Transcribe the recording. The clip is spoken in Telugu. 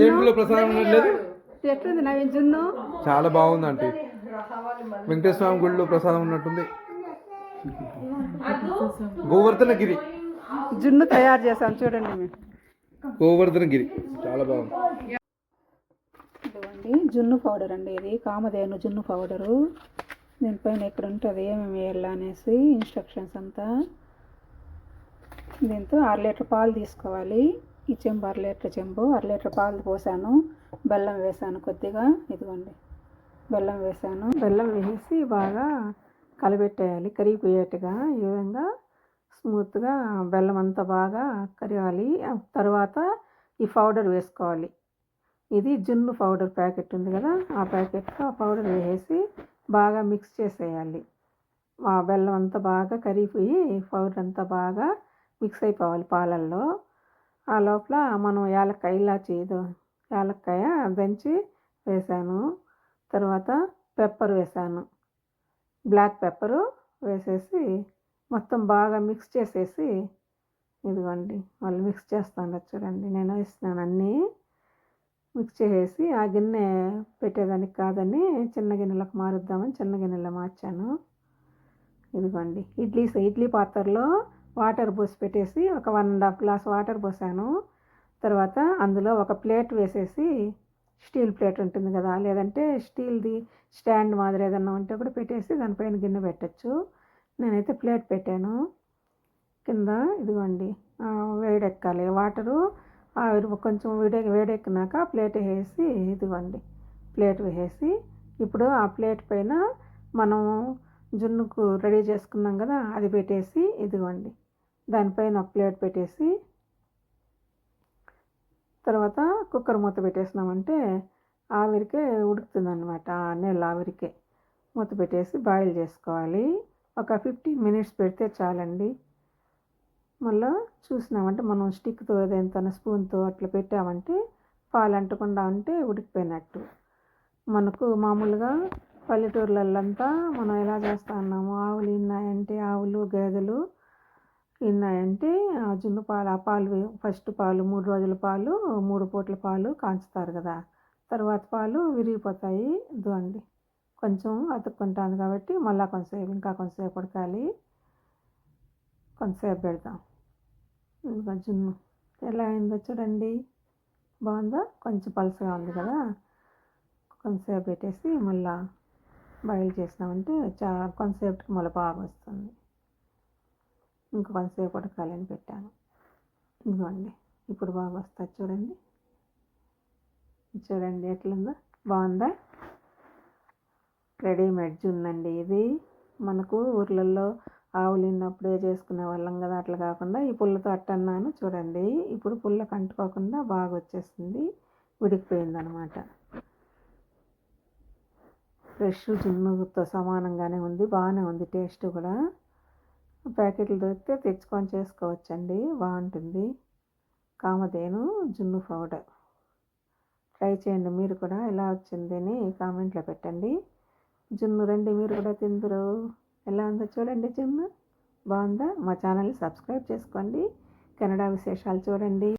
దేంట్లో ప్రసాదం ఉండట్లేదు? ఎట్లుంది నవీన్ జున్ను? చాలా బాగుంది ఆంటీ. వెంకటేశ్వర స్వామి గుడిలో ప్రసాదం ఉన్నట్టుంది. గోవర్ధన గిరి. జున్ను తయారు చేసాం చూడండి మేము గోవర్ధన గిరి. చాలా బాగుంది. ఇదిగోండి జున్ను పౌడర్ అండి ఇది. కామధేను జున్ను పౌడరు దీనిపైన ఇక్కడ ఉంటుంది ఏమేమి వేయాలి అనేసి ఇన్స్ట్రక్షన్స్ అంతా. దీంతో అర లీటర్ పాలు తీసుకోవాలి. ఈ చెంబు అర లీటర్ చెంబు అర లీటర్ పాలు పోసాను. బెల్లం వేసాను కొద్దిగా. ఇదిగోండి. బెల్లం వేసాను. బెల్లం వేసి బాగా కలబెట్టేయాలి. కరిగిపోయేట్టుగా ఈ విధంగా స్మూత్గా బెల్లం అంతా బాగా కరగాలి. తర్వాత ఈ పౌడర్ వేసుకోవాలి. ఇది జున్ను పౌడర్ ప్యాకెట్ ఉంది కదా ఆ ప్యాకెట్లో పౌడర్ వేసి బాగా మిక్స్ చేసేయాలి. ఆ బెల్లం అంతా బాగా కరిగిపోయి పౌడర్ అంతా బాగా మిక్స్ అయిపోవాలి పాలల్లో. ఆ లోపల మనం యాలక్కాయ ఇలాచి ఇదో యాలక్కాయ దంచి వేసాను. తర్వాత పెప్పర్ వేసాను. బ్లాక్ పెప్పరు వేసేసి మొత్తం బాగా మిక్స్ చేసేసి ఇదిగోండి మళ్ళీ మిక్స్ చేస్తాను చూడండి. నేను వేస్తున్నాను అన్నీ మిక్స్ చేసేసి ఆ గిన్నె పెట్టేదానికి కాదని చిన్న గిన్నెలకు మారుద్దామని చిన్న గిన్నెలో మార్చాను. ఇదిగోండి ఇడ్లీ ఇడ్లీ పాత్రలో వాటర్ పోసి పెట్టేసి ఒక one and half glass water పోసాను. తర్వాత అందులో ఒక ప్లేట్ వేసేసి స్టీల్ ప్లేట్ ఉంటుంది కదా లేదంటే స్టీల్ది స్టాండ్ మాదిరి ఏదన్నా ఉంటే కూడా పెట్టేసి దానిపైన గిన్నె పెట్టచ్చు. నేనైతే ప్లేట్ పెట్టాను. కింద ఇదిగోండి వేడెక్కాలి. వాటరు ఆవిరి కొంచెం వేడే వేడెక్కినాక ప్లేట్ వేసి ఇదిగోండి ప్లేట్ వేసేసి ఇప్పుడు ఆ ప్లేట్ పైన మనం జున్నుకు రెడీ చేసుకున్నాం కదా అది పెట్టేసి ఇదిగోండి. దానిపైన ఒక ప్లేట్ పెట్టేసి తర్వాత కుక్కర్ మూత పెట్టేసినామంటే ఆవిరికే ఉడుకుతుందన్నమాట ఆ నీళ్ళ ఆవిరికే. మూత పెట్టేసి బాయిల్ చేసుకోవాలి. ఒక ఫిఫ్టీన్ మినిట్స్ పెడితే చాలండి. మళ్ళీ చూసినామంటే మనం స్టిక్తో ఏదైనా స్పూన్తో అట్లా పెట్టామంటే పాలు అంటకుండా ఉంటే ఉడికిపోయినట్టు. మనకు మామూలుగా పల్లెటూర్లల్లంతా మనం ఎలా చేస్తా ఉన్నాము? ఆవులు ఇన్నాయంటే ఆవులు గేదెలు తిన్నాయంటే ఆ జున్ను పాలు ఆ పాలు ఫస్ట్ పాలు మూడు రోజుల పాలు మూడు పూట్ల పాలు కాంచుతారు కదా. తర్వాత పాలు విరిగిపోతాయి. ఇదిగోండి. కొంచెం అతుక్కుంటాను కాబట్టి మళ్ళీ కొంచెంసేపు ఇంకా కొంచెంసేపు ఉడకాలి. కొంచెంసేపు పెడతాం. ఇంకా జున్ను. ఎలా అయిందో చూడండి. బాగుందా? కొంచెం పలుసగా ఉంది కదా. కొంచెంసేపు పెట్టేసి మళ్ళా బాయిల్ చేసినామంటే చాలా కొంతసేపటికి మళ్ళీ బాగా వస్తుంది. ఇంకా కొంతసేపు ఉడకాలని పెట్టాను. ఇదిగోండి ఇప్పుడు బాగా వస్తుంది చూడండి. చూడండి ఎట్లుందో. బాగుందా? రెడీమేడ్ జున్నండి ఇది. మనకు ఊర్లలో ఆవులు ఉన్నప్పుడే చేసుకునే వాళ్ళం కదా అట్లా కాకుండా ఈ పుల్లతో అట్టన్నాను చూడండి. ఇప్పుడు పుల్లకు అంటుకోకుండా బాగా వచ్చేసింది. ఉడికిపోయిందనమాట. ఫ్రెష్ జున్నుతో సమానంగానే ఉంది బాగానే ఉంది టేస్ట్ కూడా. ప్యాకెట్లు దొరికితే తెచ్చుకొని చేసుకోవచ్చండి. బాగుంటుంది. కామధేను జున్ను పౌడర్. ట్రై చేయండి. మీరు కూడా ఎలా వచ్చింది అని కామెంట్లో పెట్టండి. జున్ను రండి. మీరు కూడా తిందురు. ఎలా ఉందో చూడండి జున్ను. బాగుందా? మా ఛానల్ని సబ్స్క్రైబ్ చేసుకోండి. కెనడా విశేషాలు చూడండి.